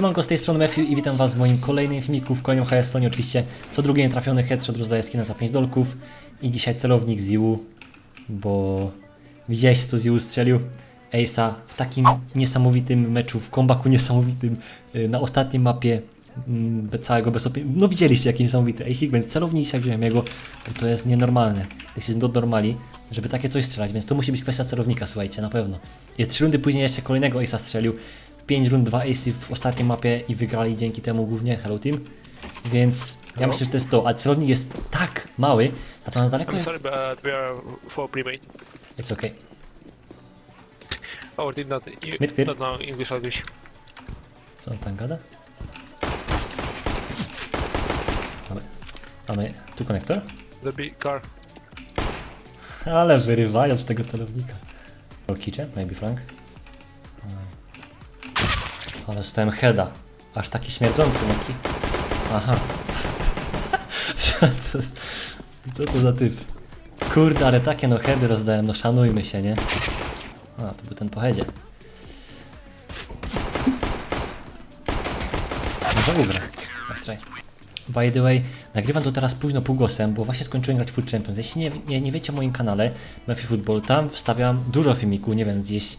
Siemanko z tej strony Matthew i witam was w moim kolejnym filmiku w Koniu Hestonie. Oczywiście co drugi nietrafiony headshot rozdaje skina za 5 dolków i dzisiaj celownik Ziu, bo widzieliście co Ziu strzelił Ace'a w takim niesamowitym meczu, w kombaku niesamowitym y, na ostatniej mapie mm, całego bez opie- No widzieliście jaki niesamowity Ace'ik, więc celownik dzisiaj wziąłem jego, bo to jest nienormalne. This is not normali, żeby takie coś strzelać, więc to musi być kwestia celownika, słuchajcie, na pewno. I trzy rundy później jeszcze kolejnego Ace'a strzelił. W 5 rund 2 Ace'y w ostatniej mapie i wygrali dzięki temu głównie Hello Team. Więc ja Hello. myślę, że to jest to, a celownik jest tak mały, a to na daleko I'm jest... sorry, but we are for pre-made. It's okay. Our team not, you, Mid clear. not know English language. Co on tam gada? Mamy, mamy tu konektor? The big car. Ale wyrywają z tego celownika. O kitchen, maybe Frank. Ale dostałem heada. Aż taki śmierdzący taki. Aha. Co to, co to za typ? Kurde, ale takie no heady rozdałem, no szanujmy się, nie? A, to był ten po headzie. Może ugra. Try. By the way, nagrywam to teraz późno półgłosem, bo właśnie skończyłem grać Food Champions. Jeśli nie, nie, nie wiecie o moim kanale Murphy Football, tam wstawiam dużo filmików, nie wiem, gdzieś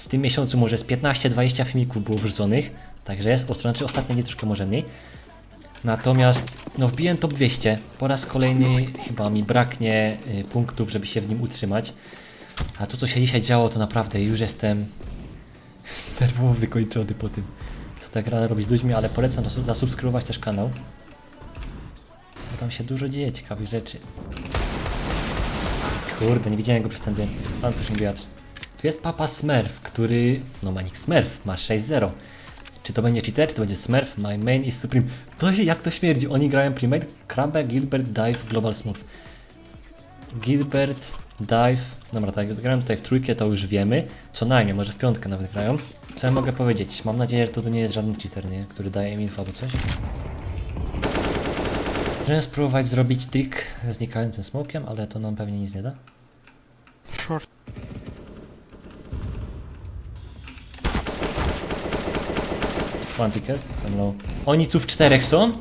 w tym miesiącu może z 15-20 filmików było wrzuconych, także jest, o, znaczy ostatnie nie troszkę może mniej. Natomiast no wbiłem top 200, po raz kolejny chyba mi braknie y, punktów, żeby się w nim utrzymać. A to co się dzisiaj działo to naprawdę już jestem nerwowo wykończony po tym, co ta gra robi z ludźmi, ale polecam zasu- zasubskrybować też kanał. Bo tam się dużo dzieje ciekawych rzeczy. Kurde, nie widziałem go przez ten dzień. Mam też Gaps. Tu jest Papa Smurf, który... No Manik Smurf, ma 6-0. Czy to będzie cheater, czy to będzie Smurf? My main is Supreme. To się, jak to śmierdzi. Oni grają Primate, Krabbe, Gilbert, Dive, Global Smurf. Gilbert, Dive... Dobra, tak, grają tutaj w trójkę, to już wiemy. Co najmniej, może w piątkę nawet grają. Co ja mogę powiedzieć? Mam nadzieję, że to nie jest żaden cheater, nie? Który daje im info albo coś. Możemy spróbować zrobić trik znikającym smokiem, ale to nam pewnie nic nie da. Short. One ticket, tam low. Oni tu w czterech są?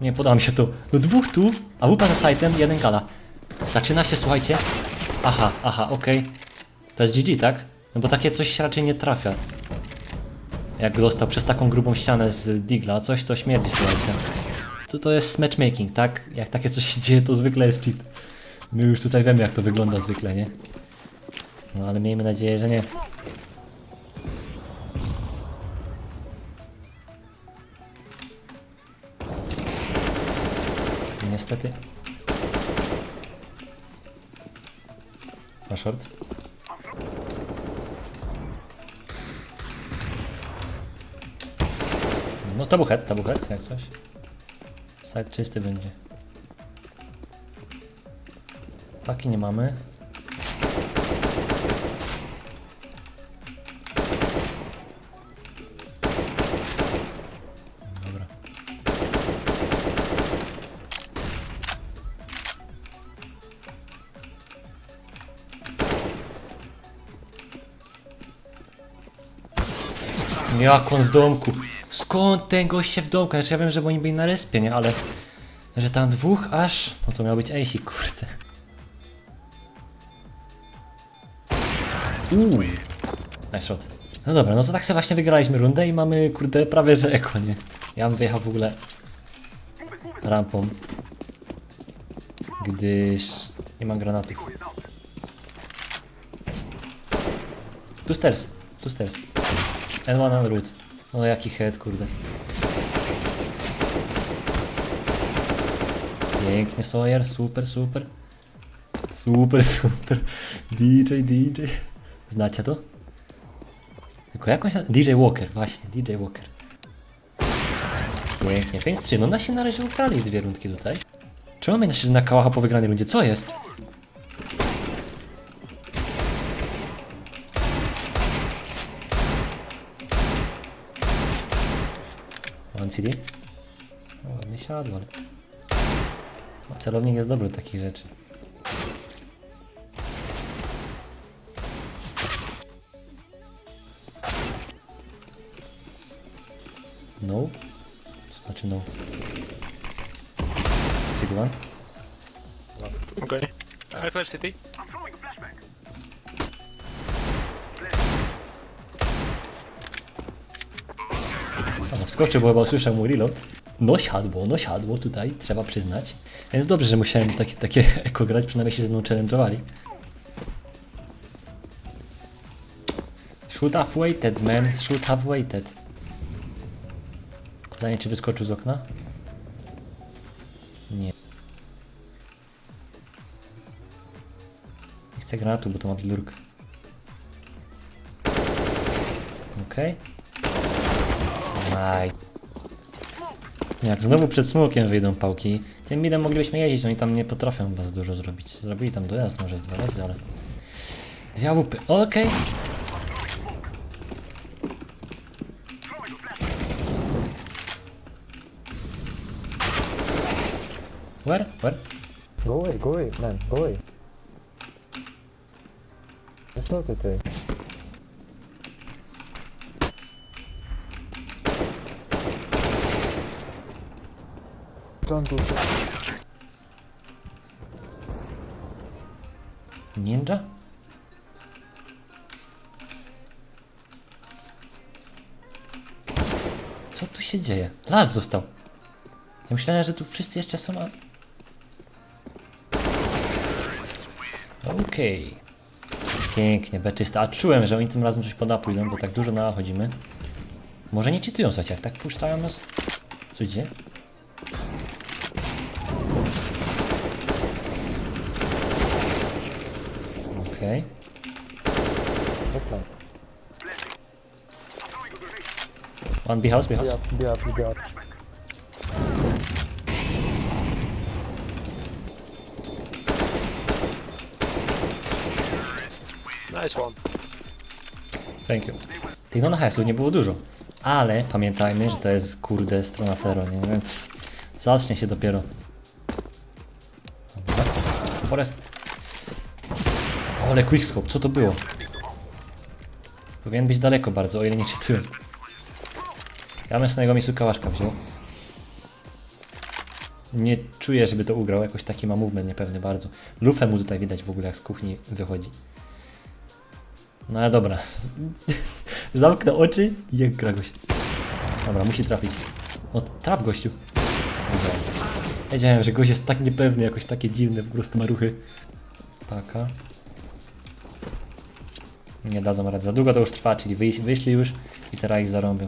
Nie podoba mi się to. No dwóch tu, a łupa za sajtem, jeden gala. Zaczyna się, słuchajcie. Aha, aha, okej. To jest GG, tak? No bo takie coś raczej nie trafia. Jak dostał przez taką grubą ścianę z Digla, coś to śmierdzi, słuchajcie. To, to jest matchmaking, tak? Jak takie coś się dzieje, to zwykle jest cheat. My już tutaj wiemy, jak to wygląda zwykle, nie? No ale miejmy nadzieję, że nie. Niestety. Ma short. No to był head, to był head, jak coś. Side czysty będzie. Paki nie mamy. Jak on w domku? Skąd ten gość się w domku? Znaczy ja wiem, że oni byli na respie, nie? Ale... Że tam dwóch aż... No to miał być Ace, kurde. Uuu. Nice shot. No dobra, no to tak sobie właśnie wygraliśmy rundę i mamy, kurde, prawie że eko, nie? Ja bym wyjechał w ogóle rampą. Gdyż nie mam granatów. Tu stairs, tu stairs. N1 on root. No jaki head, kurde. Pięknie Sawyer, super, super. Super, super. DJ, DJ. Znacie to? Tylko jakąś... DJ Walker, właśnie, DJ Walker. Pięknie, 5-3. No nasi na razie ukrali dwie rundki tutaj. Czemu mnie się na kałacha po wygranej rundzie? Co jest? One CD? O, ładnie siadło. O, celownik jest dobry do takich rzeczy. No? Co znaczy no? City one? Okay. I flash city. O, wskoczył, bo chyba usłyszał mój reload. No siadło, no siadło tutaj, trzeba przyznać. Więc dobrze, że musiałem takie, takie eko grać, przynajmniej się ze mną challenge'owali. Should have waited, man. Should have waited. Pytanie, czy wyskoczył z okna? Nie. Nie chcę granatu, bo to ma blurk. Okej. Jak znowu przed smokiem wyjdą pałki, tym midem moglibyśmy jeździć, oni tam nie potrafią was dużo zrobić. Zrobili tam dojazd może z dwa razy, ale... Dwie AWP, okej. Where? Where? Go away, go away, man, go away. It's not that. Ninja? Co tu się dzieje? Las został. Ja myślałem, że tu wszyscy jeszcze są, a... Okej. Pięknie, beczysta. A czułem, że oni tym razem coś poda pójdą, bo tak dużo na chodzimy. Może nie czytują, słuchajcie, jak tak puszczają nas... Co dzieje? Okej. Line. One B house, B house. up, be up. Nice one. Thank you. Tych non-hajsów nie było dużo. Ale pamiętajmy, że to jest kurde strona Tero, nie? Więc zacznie się dopiero. Dobra. Forest. Ale quickscope, co to było? Powinien być daleko bardzo, o ile nie czytuję. Ja bym z tego miejscu kałaszka wziął. Nie czuję, żeby to ugrał, jakoś taki ma movement niepewny bardzo. Lufę mu tutaj widać w ogóle, jak z kuchni wychodzi. No ale dobra. Zamknę oczy i jak gra gość. Dobra, musi trafić. No traf gościu. Wiedziałem. Że gość jest tak niepewny, jakoś takie dziwne, po prostu ma ruchy. Nie dadzą rady. Za długo to już trwa, czyli wyszli już i teraz ich zarąbią.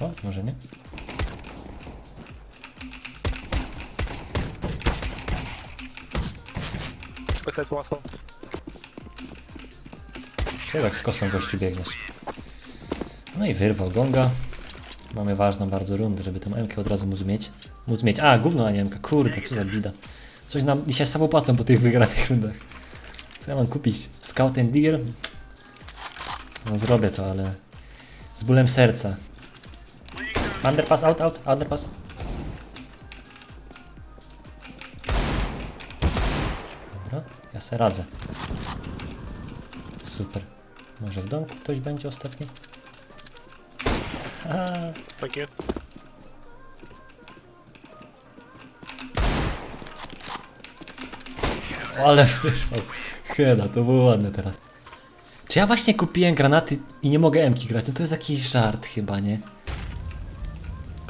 O, może nie? Backside. Czy tak z kosą gościu biegniesz? No i wyrwał gonga. Mamy ważną bardzo rundę, żeby tę MK od razu móc mieć. Móc mieć. A, gówno, a nie MK. Kurde, co za bida. Coś nam dzisiaj samo płacą po tych wygranych rundach. Co ja mam kupić? Scout and Digger? No zrobię to, ale z bólem serca. Underpass, out, out, underpass. Dobra, ja se radzę. Super. Może w domku ktoś będzie ostatni? You. Ale wyszło. Hela, to było ładne teraz. Czy ja właśnie kupiłem granaty i nie mogę M-ki grać? No to jest jakiś żart chyba, nie?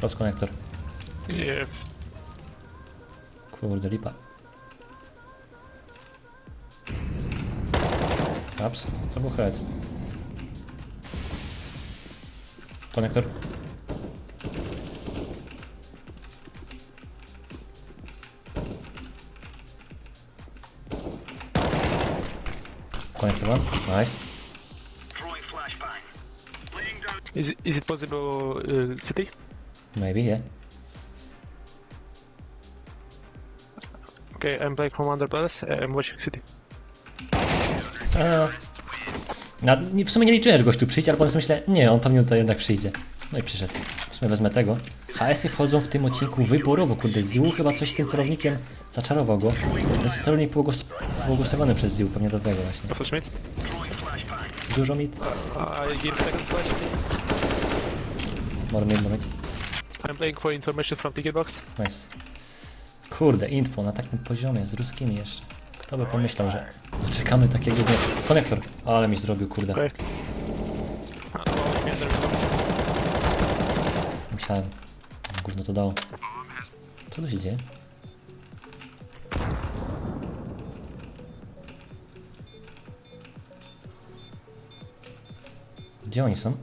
Cross connector. Yeah. Kurde, lipa. Ups, to był head. Konektor. Konektor one, nice. Is is it possible uh, city? Maybe, yeah. Okay, I'm playing from under palace. uh, I'm watching city. Eee. Na, nie, w sumie nie liczyłem, że gość tu przyjdzie, ale potem sobie myślę, nie, on pewnie tutaj jednak przyjdzie. No i przyszedł. W sumie wezmę tego. HS-y wchodzą w tym odcinku wyborowo, kurde, Ziu chyba coś z tym celownikiem zaczarował go. Jest celownik błogos- błogosławiony przez Ziu, pewnie do tego właśnie. Flash mid. Dużo mit. I give second flash. More mid, more mid. I'm playing for information from ticket box. Nice. Kurde, info na takim poziomie, z ruskimi jeszcze. Kto by pomyślał, że czekamy takiego dnia. Konektor, ale mi zrobił, kurde. Okay. Myślałem. Gówno to dało. Co tu się dzieje? Gdzie oni są?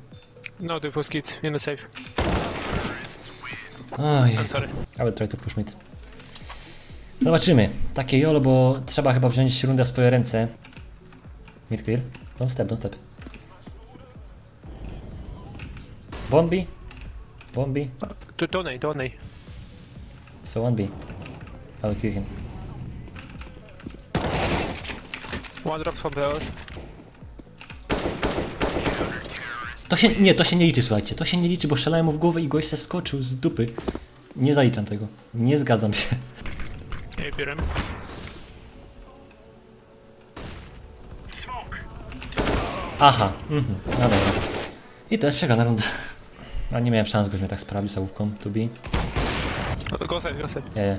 No, the first kids in the safe. Oj, I'm sorry. Will try to push mid. Zobaczymy. Takie jolo, bo trzeba chyba wziąć rundę w swoje ręce. Mid clear. Don't step, don't step. Bombi. Bombi. To donate, donate. So one B. I will kill him. One drop from the earth. To się, nie, to się nie liczy, słuchajcie. To się nie liczy, bo strzelałem mu w głowę i gość se skoczył z dupy. Nie zaliczam tego. Nie zgadzam się. Hey, Biram. Aha, mhm, no dobra. I to jest przegrana runda. A nie miałem szans, goś mnie tak sprawił z łówką, to be. Go side, go side. Nie, nie.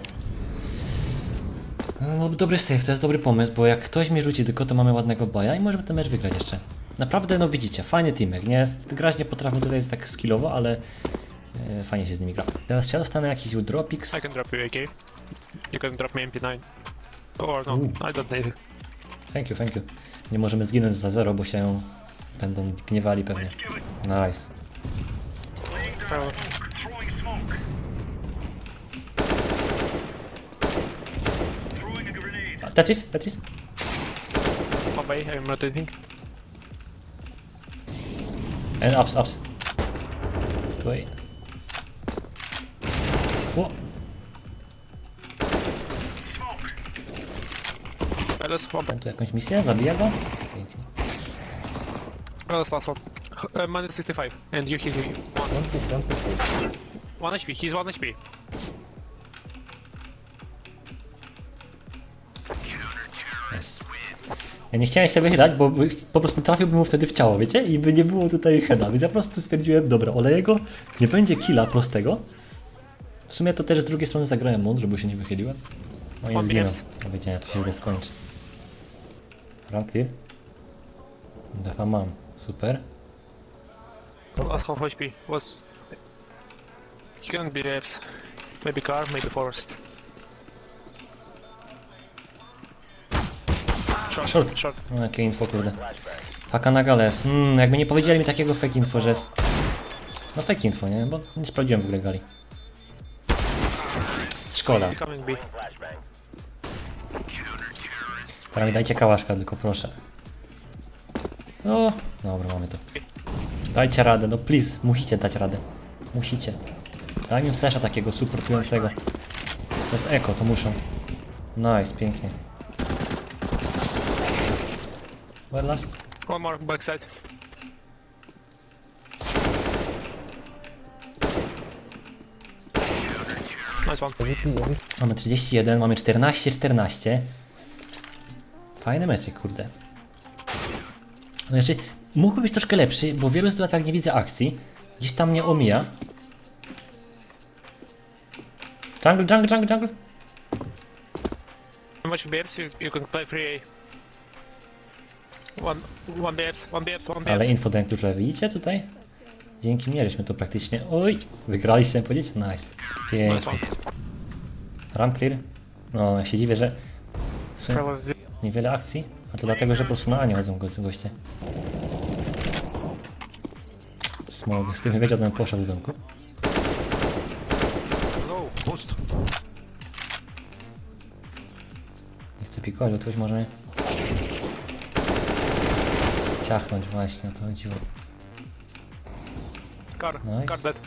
No dobry save, to jest dobry pomysł, bo jak ktoś mi rzuci tylko, to mamy ładnego boja i możemy ten mecz wygrać jeszcze. Naprawdę, no widzicie, fajny teamek, nie? Grać nie potrafię tutaj jest tak skillowo, ale e, fajnie się z nimi gra. Teraz ja dostanę jakiś Udropix? I can drop you AK. You can drop me MP9. Or no, Ooh. I don't need it. Thank you, thank you. Nie możemy zginąć za zero, bo się będą gniewali pewnie. Nice. Oh, A, Tetris? Tetris? one bay, I'm rotating. And ups, ups. Wait. O, Uh, Let's one bay. mam tu jakąś misję? Zabija go? Pięknie. Oh, that's last one. Uh, minus 65. And you hit him once. Don't push, don't push. One HP, he's one HP. Ja nie chciałem się wychylać, bo po prostu trafiłbym mu wtedy w ciało, wiecie? I by nie było tutaj heada, więc ja po prostu stwierdziłem, dobra, oleję go, nie będzie killa prostego. W sumie to też z drugiej strony zagrałem mądrze, bo się nie wychyliłem. No i zginął. Ja wiedziałem, to się źle skończy. Clear. Defa mam, super. Last half HP was. He couldn't be apes. Maybe car, maybe forest. Short, Short. short. No jakie info, kurde. Paka na gales. Mm, jakby nie powiedzieli mi takiego fake info, że jest... No fake info, nie? Bo nie sprawdziłem w ogóle gali. Szkoda. Teraz mi dajcie kałaszka, tylko proszę. O, dobra, mamy to. Dajcie radę, no please, musicie dać radę. Musicie. Daj mi flesza takiego supportującego. To jest eko, to muszą. Nice, pięknie. Where last? One more backside. Nice one. Mamy 31, mamy 14, 14. Fajny meczek, kurde. No Znaczy, mógłby być troszkę lepszy, bo w wielu sytuacjach nie widzę akcji. Gdzieś tam mnie omija. Jungle, jungle, jungle, jungle. How much BFs you, you can play free A? One, one BFs, one BFs, one Ale BFs. info ten kluczowe, widzicie tutaj? Dzięki mnie żeśmy to praktycznie... Oj, wygraliście, powiedzieć? Nice. Nice Pięknie. one. Ram clear. No, ja się dziwię, że... w sumie Fellas, do- Niewiele akcji? A to dlatego, że po prostu na A nie chodzą go- goście. Smog, z tym wiedział, ten poszedł w domku. Boost. Nie chcę pikować, bo ktoś może. Ciachnąć właśnie, o to chodziło. car, Nice. car dead.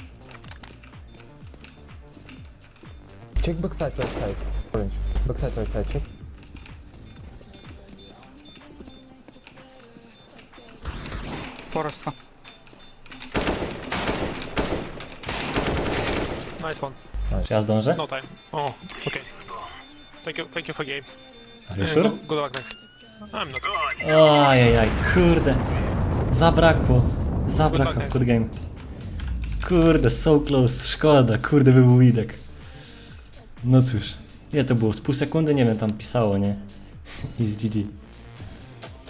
Check backside, right side. Orange. Backside, right side, check. Forest. Nice one. Czy ja zdążę? No time. Oh, okay. Thank you, thank you for game. Are you sure? go- Good luck next. Ajajaj, kurde. Zabrakło. Zabrakło Good pod game. Kurde, so close. Szkoda, kurde, by był widek. No cóż. Nie, to było z pół sekundy, nie wiem, tam pisało, nie? I z GG.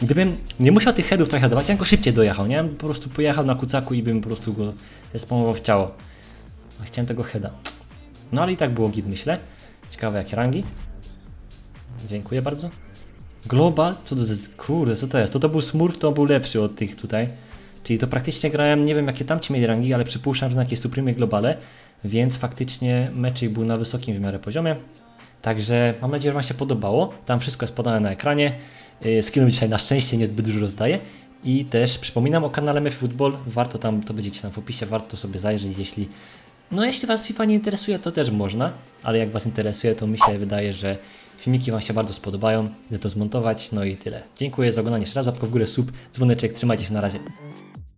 Gdybym nie musiał tych headów trochę dawać, ja bym go szybciej dojechał, nie? Po prostu pojechał na kucaku i bym po prostu go spamował w ciało. A chciałem tego heada. No ale i tak było git, myślę. Ciekawe jakie rangi. Dziękuję bardzo. Global? Co to jest? Kurde, co to jest? To to był Smurf, to był lepszy od tych tutaj. Czyli to praktycznie grałem, nie wiem jakie tam ci mieli rangi, ale przypuszczam, że na jakieś Supreme Globale, więc faktycznie meczek był na wysokim w miarę poziomie. Także mam nadzieję, że Wam się podobało. Tam wszystko jest podane na ekranie. Yy, Skinów dzisiaj na szczęście niezbyt dużo rozdaję. I też przypominam o kanale MF Football. Warto tam, to będziecie tam w opisie, warto sobie zajrzeć, jeśli no jeśli Was FIFA nie interesuje, to też można, ale jak Was interesuje, to mi się wydaje, że filmiki Wam się bardzo spodobają, idę to zmontować, no i tyle. Dziękuję za oglądanie, jeszcze raz łapka w górę, sub, dzwoneczek, trzymajcie się. Na razie.